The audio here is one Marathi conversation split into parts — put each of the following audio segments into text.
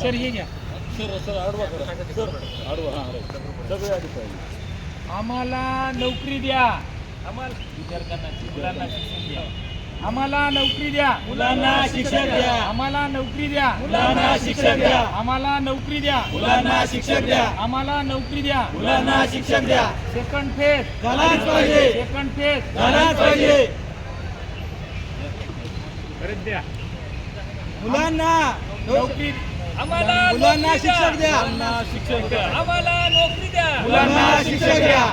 सर हे घ्या. सर सर आडवा करा. सर आडवा हां सगळे आधी पाहिजे. आम्हाला नोकरी द्या. आम्हाला विद्यार्थ्यांना मुलांना शिक्षण द्या. आम्हाला नोकरी द्या. मुलांना शिक्षण द्या. आम्हाला नोकरी द्या. मुलांना शिक्षण द्या. आम्हाला नोकरी द्या. मुलांना शिक्षक द्या. आम्हाला नोकरी द्या. मुलांना शिक्षक द्या. सेकंड फेज झालाच पाहिजे. सेकंड फेज झालाच पाहिजे. परत द्या. मुलांना नोकरी आम्हाला मुलांना नोकरी द्या. शिक्षक द्या. मुलांना शिक्षक द्या. आम्हाला नोकरी द्या. मुलांना शिक्षक द्या.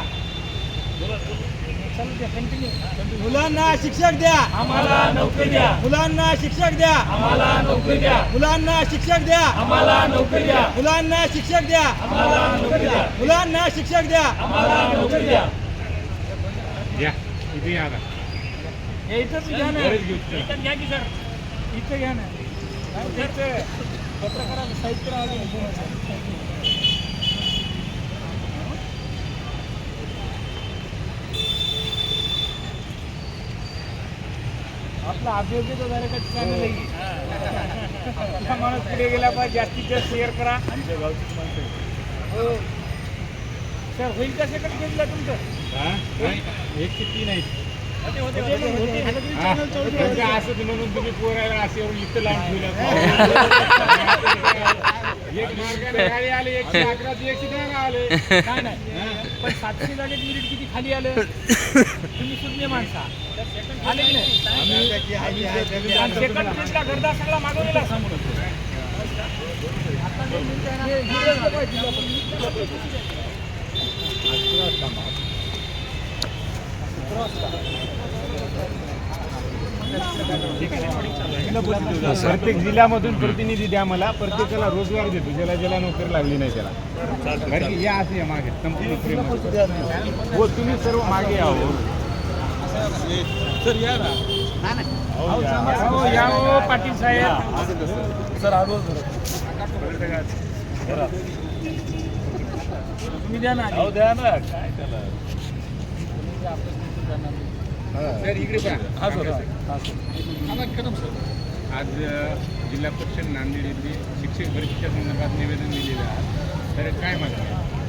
मुलांना शिक्षक द्या. आम्हाला नोकरी द्या. मुलांना शिक्षक द्या. आम्हाला नोकरी द्या. मुलांना शिक्षक द्या. आम्हाला नोकरी द्या. मुलांना शिक्षक द्या. आम्हाला नोकरी द्या. मुलांना शिक्षक द्या. आम्हाला नोकरी द्या. या इथे या आता. हे इथंच घ्या ना. बरेच घेऊ. इथं घ्या की सर. इथं घ्या ना. इथं पत्रकाराचं साहित्य राहिलं आपला अभियोग्य तो झाला का चॅनल माणूस पुढे गेला पाहिजे जास्तीत जास्त शेअर करा. आमच्या गावचीच माणसं. हो. सर होईल का सेकंड घेतला तुमचं? हा? एक ते तीन आहेत. असं म्हणून तुम्ही पोरायला असे इथं लावून ठेवलं एक मार्गाने आले एकशे अकरा ते एकशे तेरा आले नाही नाही पण सातशे जागेत मिनिट. किती खाली आलं तुम्ही शून्य माणसा आले की नाही सेकंड गर्दा सगळा मागवलेला समोर आता दोन मिनिटं आहे ना, हे हिरवं झालं आहे जिल्हा परिषद. प्रत्येक जिल्ह्यामधून प्रतिनिधी द्या मला. प्रत्येकाला रोजगार देतो. ज्याला ज्याला नोकरी लागली नाही त्याला. कारण की या असे या मागे संपूर्ण हो तुम्ही सर्व मागे यावं सर या ना. हो, या. हो, पाटील साहेब. सर धरा. तुम्ही द्या ना. द्या ना. काय त्याला? सर इकडे पहा. हा सर हा. सर. आज जिल्हा परिषद नांदेड येथे शिक्षक भरतीच्या संदर्भात निवेदन दिलेलं आहे. तर काय मागणी आहे?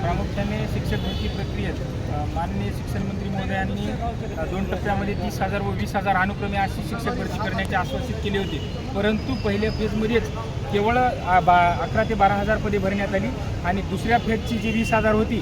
प्रामुख्याने शिक्षक भरती प्रक्रियेत माननीय शिक्षण मंत्री महोदयांनी दोन टप्प्यामध्ये तीस हजार व वीस हजार अनुक्रमे अशी शिक्षक भरती करण्याचे आश्वासित केले होते. परंतु पहिल्या फेजमध्येच केवळ बा अकरा ते बारा हजार पदे भरण्यात आली आणि दुसऱ्या फेजची जी वीस हजार होती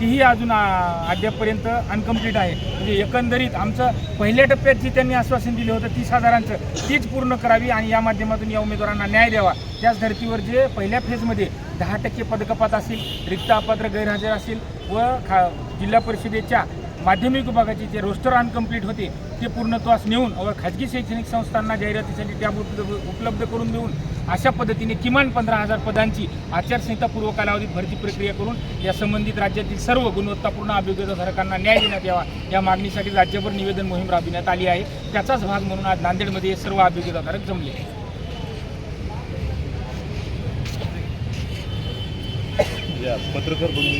तीही अजून अद्यापपर्यंत अनकम्प्लीट आहे. म्हणजे एकंदरीत आमचं पहिल्या टप्प्यात जी त्यांनी आश्वासन दिलं होतं तीस हजारांचं तीच पूर्ण करावी आणि या माध्यमातून या उमेदवारांना न्याय द्यावा. त्याच धर्तीवर जे पहिल्या फेजमध्ये दहा टक्के पदकपात असेल रिक्त अपात्र गैरहजर असेल व खा जिल्हा परिषदेच्या माध्यमिक विभागाचे जे रोस्टर अनकम्प्लीट होते ते पूर्णत्वास नेऊन व खाजगी शैक्षणिक संस्थांना जाहिरातीसाठी त्या उपलब्ध उपलब्ध करून देऊन अशा पद्धतीने किमान पंधरा हजार पदांची आचारसंहिता पूर्व कालावधीत भरती प्रक्रिया करून या संबंधित राज्यातील सर्व गुणवत्तापूर्ण अभियोग्यताधारकांना न्याय देण्यात यावा. या मागणीसाठी राज्यभर निवेदन मोहीम राबविण्यात आली आहे. त्याचाच भाग म्हणून आज नांदेडमध्ये हे सर्व अभियोग्यताधारक जमले. या पत्रकार बंधू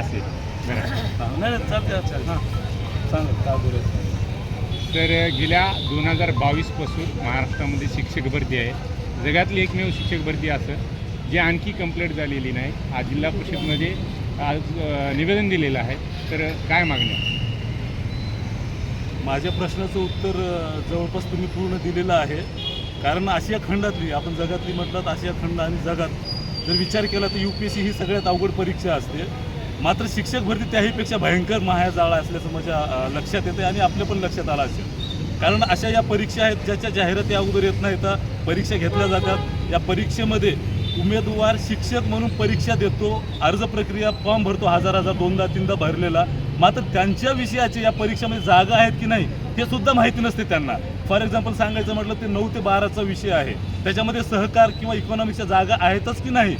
असे. तर गेल्या दोन हजार बावीसपासून महाराष्ट्रामध्ये शिक्षक भरती आहे. जगातली एकमेव शिक्षक भरती असं जी आणखी कंप्लीट झालेली नाही. आज जिल्हा परिषदमध्ये आज निवेदन दिलेलं आहे. तर काय मागणी माझ्या प्रश्नाचं उत्तर जवळपास तुम्ही पूर्ण दिलेलं आहे. कारण आशिया खंडातली आपण जगातली म्हटलं तर आशिया खंड आणि जगात. जर विचार केला तर यू पी एस सी ही सगळ्यात अवघड परीक्षा असते. मात्र शिक्षक भरती त्याहीपेक्षा भयंकर महाजाळा असल्याचं माझ्या लक्षात येतं आणि आपल्या पण लक्षात आलं असेल. कारण अशा या परीक्षा आहेत ज्याच्या जाहिराती अगोदर येत नाही तर परीक्षा घेतल्या जातात. या परीक्षेमध्ये उमेदवार शिक्षक म्हणून परीक्षा देतो अर्ज प्रक्रिया फॉर्म भरतो हजार हजार दोनदा तीनदा भरलेला. मात्र त्यांच्या विषयाचे या परीक्षेमध्ये जागा आहेत की नाही हे सुद्धा माहिती नसते त्यांना. फॉर एक्झाम्पल सांगायचं म्हटलं ते नऊ ते बाराचा विषय आहे. त्याच्यामध्ये सहकार किंवा इकॉनॉमिक्सच्या जागा आहेतच की नाही?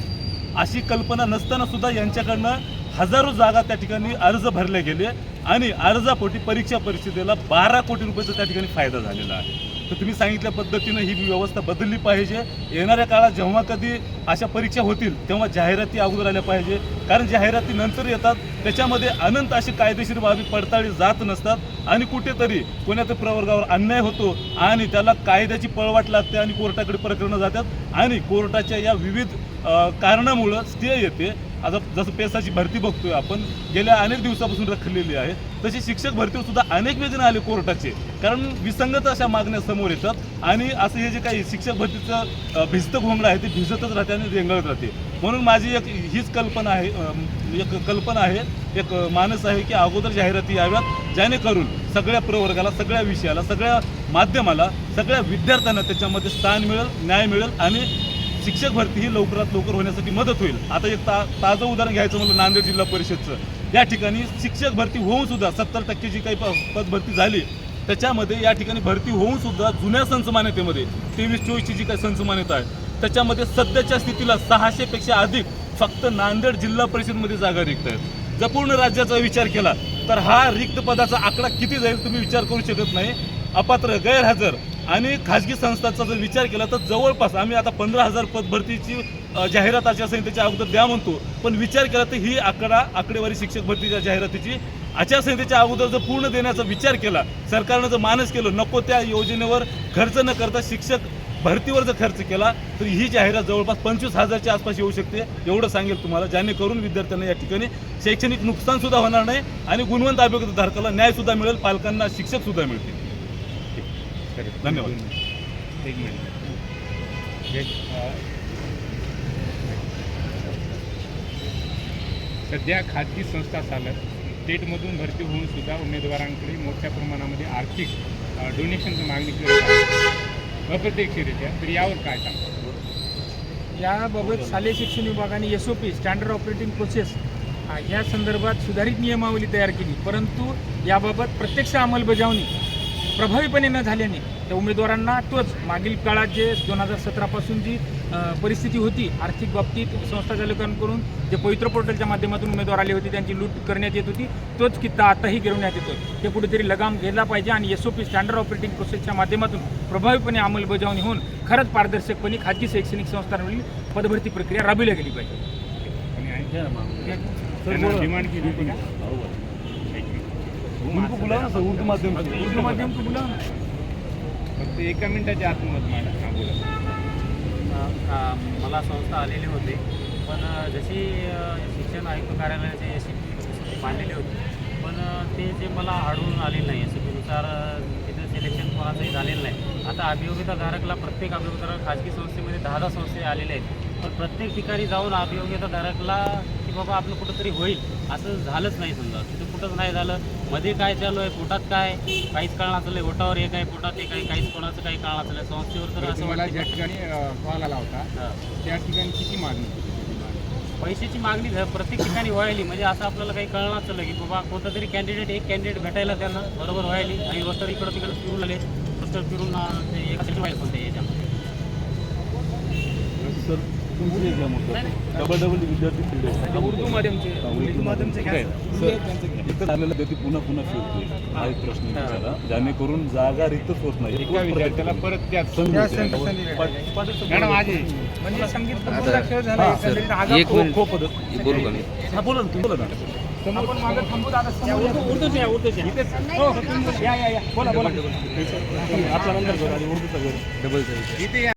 अशी कल्पना नसताना सुद्धा यांच्याकडनं हजारो जागा त्या ठिकाणी अर्ज भरले गेले. आणि अर्जापोटी परीक्षा परिषदेला बारा कोटी रुपयाचा त्या ठिकाणी फायदा झालेला आहे. तर तुम्ही सांगितल्या पद्धतीनं ही व्यवस्था बदलली पाहिजे. येणाऱ्या काळात जेव्हा कधी अशा परीक्षा होतील तेव्हा जाहिराती अगोदर आल्या पाहिजे. कारण जाहिराती नंतर येतात त्याच्यामध्ये अनंत अशी कायदेशीर बाबी पडताळी जात नसतात आणि कुठेतरी कोणाच्या प्रवर्गावर अन्याय होतो आणि त्याला कायद्याची पळवाट लागते आणि कोर्टाकडे प्रकरणं जातात आणि कोर्टाच्या या विविध कारणामुळं स्टे येते. आता जसं पेसाची भरती बघतोय आपण गेल्या अनेक दिवसापासून रखलेली आहे. तशी शिक्षक भरतीवर सुद्धा अनेक वेदना आले कोर्टाचे. कारण विसंगत अशा मागण्या समोर येतात आणि असं हे जे काही शिक्षक भरतीचं अ, भिजतं घोंगडं आहे ते भिजतच राहते आणि रेंगळत राहते. म्हणून माझी एक हीच कल्पना आहे एक कल्पना आहे एक मानस आहे की अगोदर जाहिराती याव्यात जेणेकरून सगळ्या प्रवर्गाला सगळ्या विषयाला सगळ्या माध्यमाला सगळ्या विद्यार्थ्यांना त्याच्यामध्ये स्थान मिळेल न्याय मिळेल आणि शिक्षक भरती ही लवकरात लवकर होण्यासाठी मदत होईल. आता एक ता ताजं उदाहरण घ्यायचं म्हणलं नांदेड जिल्हा परिषदचं. या ठिकाणी शिक्षक भरती होऊन सुद्धा सत्तर टक्के जी काही प- पद भरती झाली त्याच्यामध्ये या ठिकाणी भरती होऊन सुद्धा जुन्या संचमान्यतेमध्ये तेवीस चोवीसची जी काही संसमान्यता आहे त्याच्यामध्ये सध्याच्या स्थितीला सहाशेपेक्षा अधिक फक्त नांदेड जिल्हा परिषदमध्ये जागा रिक्त आहेत. जर पूर्ण राज्याचा विचार केला तर हा रिक्त पदाचा आकडा किती जाईल तुम्ही विचार करू शकत नाही. अपात्र गैरहजर आणि खाजगी संस्थांचा जर विचार केला तर जवळपास आम्ही आता पंधरा हजार पद भरतीची जाहिरात आचारसंहितेच्या अगोदर द्या म्हणतो. पण विचार केला तर ही आकडा आकडेवारी शिक्षक भरतीच्या जाहिरातीची आचारसंहितेच्या अगोदर जर पूर्ण देण्याचा विचार केला सरकारनं जर मानस केलं नको त्या योजनेवर खर्च न करता शिक्षक भरतीवर जर खर्च केला तर ही जाहिरात जवळपास पंचवीस हजारच्या आसपास येऊ शकते. एवढं सांगेल तुम्हाला. जेणेकरून विद्यार्थ्यांना या ठिकाणी शैक्षणिक नुकसानसुद्धा होणार नाही आणि गुणवंत अभियोग्य धारकाला न्यायसुद्धा मिळेल पालकांना शिक्षकसुद्धा मिळतील. तर धन्यवाद. एक मिनिट. एक, अ, सध्या खाजगी संस्था चालत स्टेटमधून भरती होऊन सुद्धा उमेदवारांकडे मोठ्या प्रमाणामध्ये आर्थिक डोनेशनची मागणी करत आहे अप्रत्यक्षरित्या तर यावर काय सांगता? याबाबत शालेय शिक्षण विभागाने S O P standard operating process या संदर्भात सुधारित नियमावली तयार केली. परंतु याबाबत प्रत्यक्ष अंमलबजावणी प्रभावीपणे न झाल्याने त्या उमेदवारांना तोच मागील काळात जे दोन हजार सतरापासून जी परिस्थिती होती आर्थिक बाबतीत संस्था चालकांकडून जे पवित्र पोर्टलच्या माध्यमातून उमेदवार आले होते त्यांची लूट करण्यात येत होती तोच कित्ता आताही गिरवण्यात येतो ते कुठेतरी लगाम घेतला पाहिजे आणि S O P standard operating प्रोसेसच्या माध्यमातून प्रभावीपणे अंमलबजावणी होऊन खरंच पारदर्शकपणे खाजगी शैक्षणिक संस्थांवरील पदभरती प्रक्रिया राबविली गेली पाहिजे. उनको बुलाओ ना सर उर्दू माध्यम से. उर्दू माध्यम को बुलाओ ना. फक्त एका मिनिटाच्या आतमध्ये मांडा हा बोला. मला संस्था आलेली होती. पण जशी शिक्षण आयुक्त कार्यालयाचे एस सी मांडलेली होती पण ते जे मला आढळून आले नाही एसनुसार तिथं सिलेक्शन कोणाचंही झालेलं नाही. आता अभियोगिताधारकला प्रत्येक अभियोगिताधारक खाजगी संस्थेमध्ये दहा दहा संस्थे आलेले आहेत. पण प्रत्येक ठिकाणी जाऊन अभियोगिताधारकला की बाबा आपलं कुठंतरी होईल असं झालंच नाही समजा. तिथं कुठंच नाही झालं. मध्ये काय चालू आहे? पोटात काय? काहीच कळणार चाललंय ओटावर एक आहे पोटात एक आहे काहीच कोणाचं काही कळणार चाललंय संस्थेवर तर असं तुम्हाला वाटतं ज्या ठिकाणी कॉल आला होता. त्या ठिकाणी किती मागणी पैशाची मागणी झ- प्रत्येक ठिकाणी व्हायली. म्हणजे असं आपल्याला काही कळणार चाललं की बाबा कोणतं तरी कॅन्डिडेट एक कॅन्डिडेट भेटायला त्यांना. बरोबर व्हायली. आणि रोस्टर इकडं तिकडं फिरून आले रोस्टर फिरून अं, ते एका व्हायला कोणत्या याच्यामध्ये तुमची एक घ्या मग नाही, नाही. डबल डबल विद्यार्थी फिरले उर्दू माध्यमचे उर्दू माध्यमचे. आहे. सर व्यक्ती पुन्हा पुन्हा फिरते हा एक प्रश्न विचारा. जेणेकरून जागा रिक्तच होत नाही. एका विद्यार्थ्याला परत त्या मॅडम माझी म्हणजे संगीत हा, खो-. हा बोला ना तुम्ही बोला ना. आपण मागं थांबू दादा समोर या. उर्दूच या उर्दूच या इथेच. या या या बोला बोला. आपला नंतर करू आणि उर्दूचा करू. इथे या.